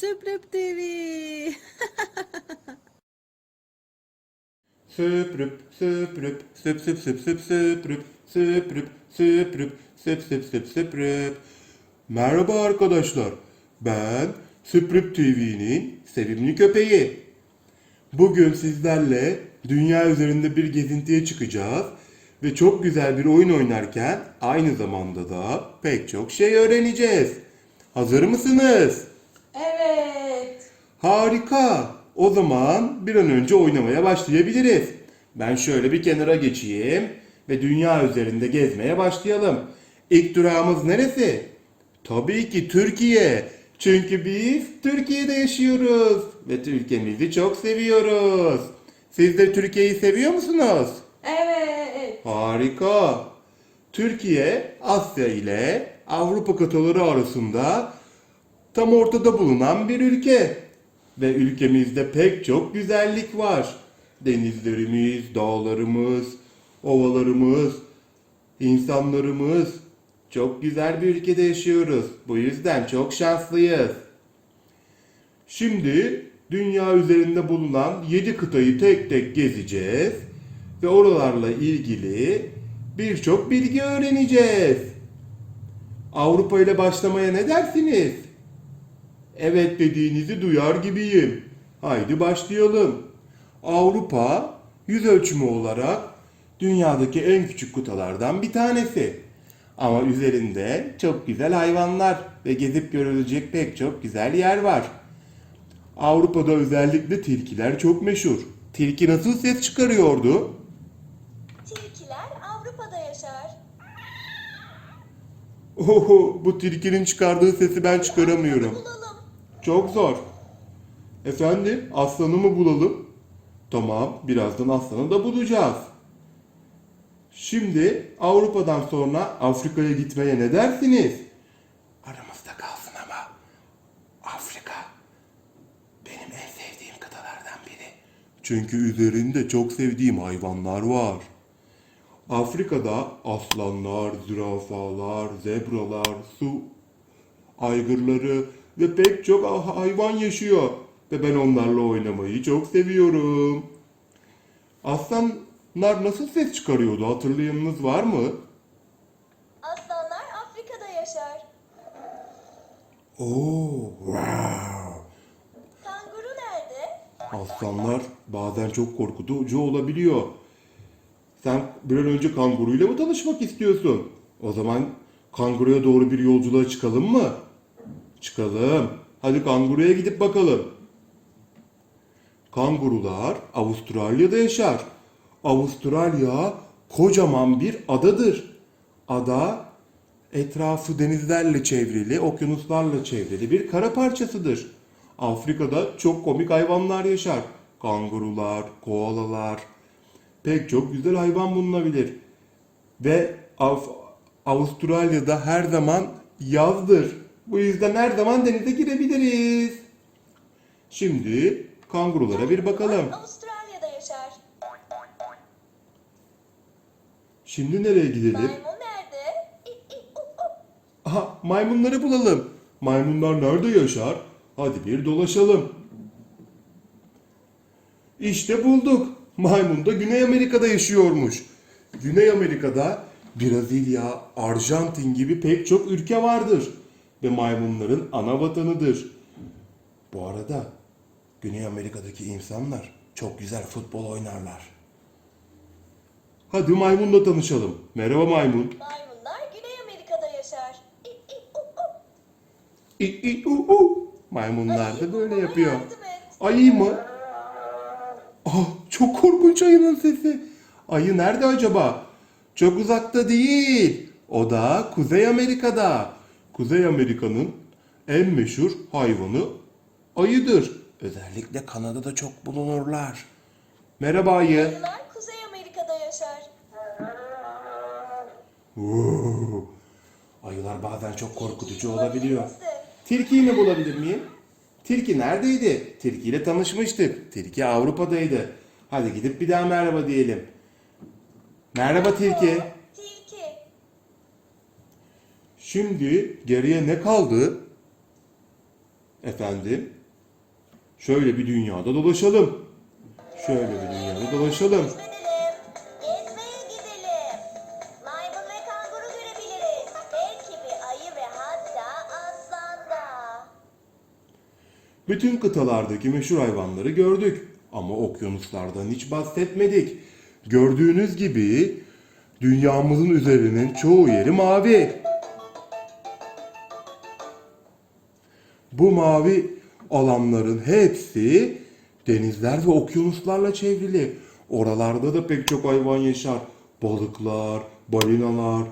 Süprüp TV. Süprüp, süprüp, süp süp süp süp süprüp, süprüp, süprüp, süp süp süp süprüp. Merhaba arkadaşlar, ben Süprüp TV'nin sevimli köpeği. Bugün sizlerle dünya üzerinde bir gezintiye çıkacağız ve çok güzel bir oyun oynarken aynı zamanda da pek çok şey öğreneceğiz. Hazır mısınız? Harika. O zaman bir an önce oynamaya başlayabiliriz. Ben şöyle bir kenara geçeyim ve dünya üzerinde gezmeye başlayalım. İlk durağımız neresi? Tabii ki Türkiye. Çünkü biz Türkiye'de yaşıyoruz ve ülkemizi çok seviyoruz. Siz de Türkiye'yi seviyor musunuz? Evet. Harika. Türkiye Asya ile Avrupa kıtaları arasında tam ortada bulunan bir ülke. Ve ülkemizde pek çok güzellik var. Denizlerimiz, dağlarımız, ovalarımız, insanlarımız. Çok güzel bir ülkede yaşıyoruz. Bu yüzden çok şanslıyız. Şimdi dünya üzerinde bulunan 7 kıtayı tek tek gezeceğiz ve oralarla ilgili birçok bilgi öğreneceğiz. Avrupa ile başlamaya ne dersiniz? Evet dediğinizi duyar gibiyim. Haydi başlayalım. Avrupa yüz ölçümü olarak dünyadaki en küçük kıtalardan bir tanesi. Ama üzerinde çok güzel hayvanlar ve gezip görülecek pek çok güzel yer var. Avrupa'da özellikle tilkiler çok meşhur. Tilki nasıl ses çıkarıyordu? Tilkiler Avrupa'da yaşar. Oho, bu tilkinin çıkardığı sesi ben çıkaramıyorum. Çok zor. Efendim, aslanı mı bulalım? Tamam, birazdan aslanı da bulacağız. Şimdi Avrupa'dan sonra Afrika'ya gitmeye ne dersiniz? Aramızda kalsın ama. Afrika benim en sevdiğim kıtalardan biri. Çünkü üzerinde çok sevdiğim hayvanlar var. Afrika'da aslanlar, zürafalar, zebralar, su aygırları ve pek çok hayvan yaşıyor. Ve ben onlarla oynamayı çok seviyorum. Aslanlar nasıl ses çıkarıyordu hatırlayanınız var mı? Aslanlar Afrika'da yaşar. Oo, wow. Kanguru nerede? Aslanlar bazen çok korkutucu olabiliyor. Sen bir an önce kanguruyla mı tanışmak istiyorsun? O zaman kanguruya doğru bir yolculuğa çıkalım mı? Çıkalım. Hadi kanguruya gidip bakalım. Kangurular Avustralya'da yaşar. Avustralya kocaman bir adadır. Ada etrafı denizlerle çevrili, okyanuslarla çevrili bir kara parçasıdır. Afrika'da çok komik hayvanlar yaşar. Kangurular, koalalar, pek çok güzel hayvan bulunabilir. Ve Av- Avustralya'da her zaman yazdır. Bu yüzden her zaman denize girebiliriz. Şimdi kangurulara bir bakalım. Avustralya'da yaşar. Şimdi nereye gidelim? Maymun nerede? Aha maymunları bulalım. Maymunlar nerede yaşar? Hadi bir dolaşalım. İşte bulduk. Maymun da Güney Amerika'da yaşıyormuş. Güney Amerika'da Brezilya, Arjantin gibi pek çok ülke vardır. Ve maymunların ana vatanıdır. Bu arada Güney Amerika'daki insanlar çok güzel futbol oynarlar. Hadi maymunla tanışalım. Merhaba maymun. Maymunlar Güney Amerika'da yaşar. İ, i, u, u. İ, i, u, u. Maymunlar da böyle yapıyor. Ayı mı? Ah, çok korkunç ayının sesi. Ayı nerede acaba? Çok uzakta değil. O da Kuzey Amerika'da. Kuzey Amerika'nın en meşhur hayvanı ayıdır. Özellikle Kanada'da çok bulunurlar. Merhaba ayı. Ayılar Kuzey Amerika'da yaşar. Oo, Ayılar bazen çok korkutucu olabiliyor. Tilkiyi mi bulabilir miyim? Tilki neredeydi? Tilki ile tanışmıştık. Tilki Avrupa'daydı. Hadi gidip bir daha merhaba diyelim. Merhaba Tilki. Tilki. Şimdi geriye ne kaldı? Efendim? Şöyle bir dünyada dolaşalım. Şöyle bir dünyada dolaşalım. Bütün kıtalardaki meşhur hayvanları gördük. Ama okyanuslardan hiç bahsetmedik. Gördüğünüz gibi dünyamızın üzerinin çoğu yeri mavi. Bu mavi alanların hepsi denizler ve okyanuslarla çevrili. Oralarda da pek çok hayvan yaşar. Balıklar, balinalar,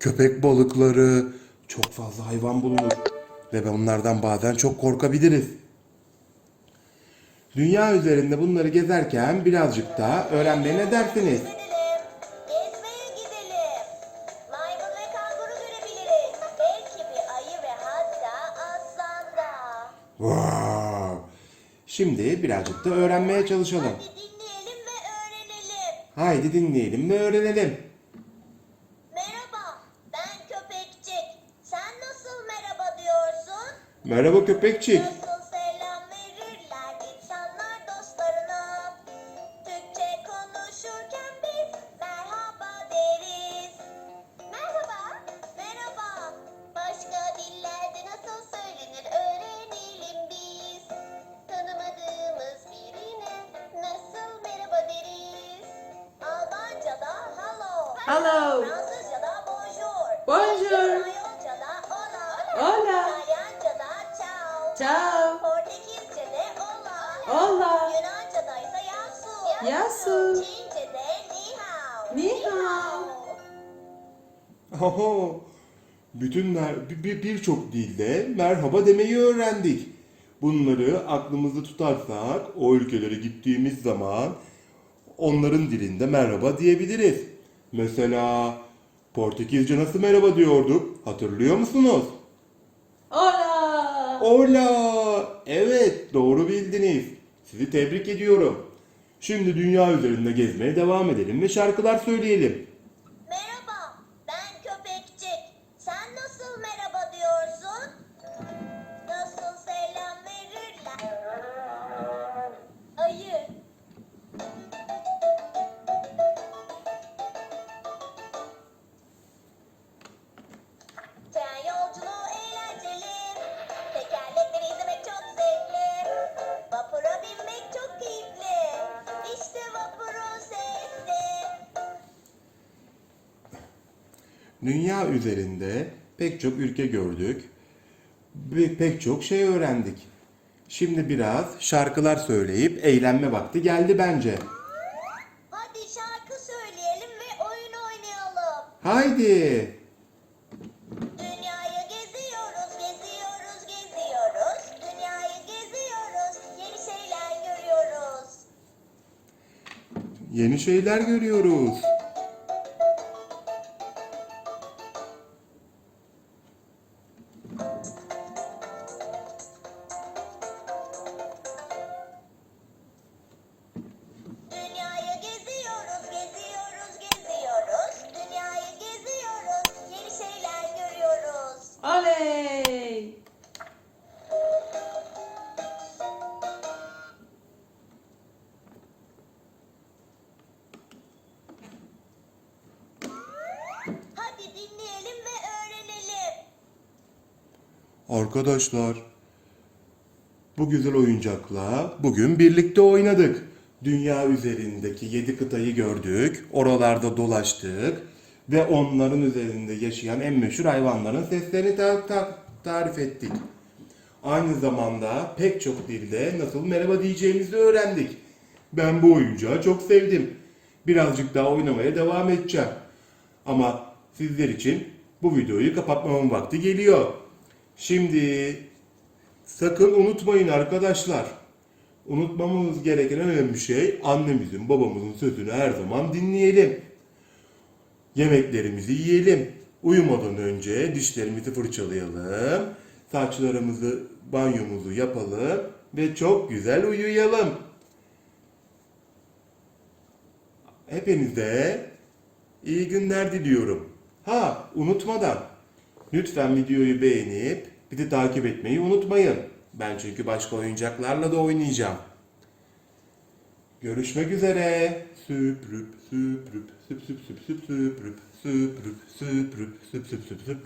köpek balıkları, çok fazla hayvan bulunur. Ve onlardan bazen çok korkabiliriz. Dünya üzerinde bunları gezerken birazcık da öğrenmeye ne dersiniz? Şimdi birazcık da öğrenmeye çalışalım. Hadi dinleyelim ve öğrenelim. Haydi dinleyelim ve öğrenelim. Merhaba, ben Köpekçik. Sen nasıl merhaba diyorsun? Merhaba köpekçik. Bonjour. Hola. Ciao. Portekizce'de hola. Hola. Yunanca'da ise yasu. Yasu. Çince'de ni hao. Ni hao. Oho. Bütün mer- bir- bir- birçok dilde merhaba demeyi öğrendik. Bunları aklımızda tutarsak o ülkelere gittiğimiz zaman onların dilinde merhaba diyebiliriz. Mesela Portekizce nasıl merhaba diyorduk? Hatırlıyor musunuz? Hola. Hola! Evet, doğru bildiniz. Sizi tebrik ediyorum. Şimdi dünya üzerinde gezmeye devam edelim ve şarkılar söyleyelim. Dünya üzerinde pek çok ülke gördük pek çok şey öğrendik. Şimdi biraz şarkılar söyleyip eğlenme vakti geldi bence. Hadi şarkı söyleyelim ve oyun oynayalım. Haydi! Dünyayı geziyoruz, geziyoruz, geziyoruz. Dünyayı geziyoruz, yeni şeyler görüyoruz. Yeni şeyler görüyoruz. Arkadaşlar, bu güzel oyuncakla bugün birlikte oynadık. Dünya üzerindeki yedi kıtayı gördük, oralarda dolaştık ve onların üzerinde yaşayan en meşhur hayvanların seslerini ta- ta- tarif ettik. Aynı zamanda pek çok dilde nasıl merhaba diyeceğimizi öğrendik. Ben bu oyuncağı çok sevdim. Birazcık daha oynamaya devam edeceğim. Ama sizler için bu videoyu kapatmamın vakti geliyor. Şimdi sakın unutmayın arkadaşlar. Unutmamamız gereken en önemli şey annemizin, babamızın sözünü her zaman dinleyelim. Yemeklerimizi yiyelim. Uyumadan önce dişlerimizi fırçalayalım. Saçlarımızı, banyomuzu yapalım ve çok güzel uyuyalım. Hepinize iyi günler diliyorum. Ha, unutmadan lütfen videoyu beğenip bizi takip etmeyi unutmayın. Ben çünkü başka oyuncaklarla da oynayacağım. Görüşmek üzere. Süprüp süprüp süp süp süp süp süprüp süprüp süprüp süp süp süp süp süp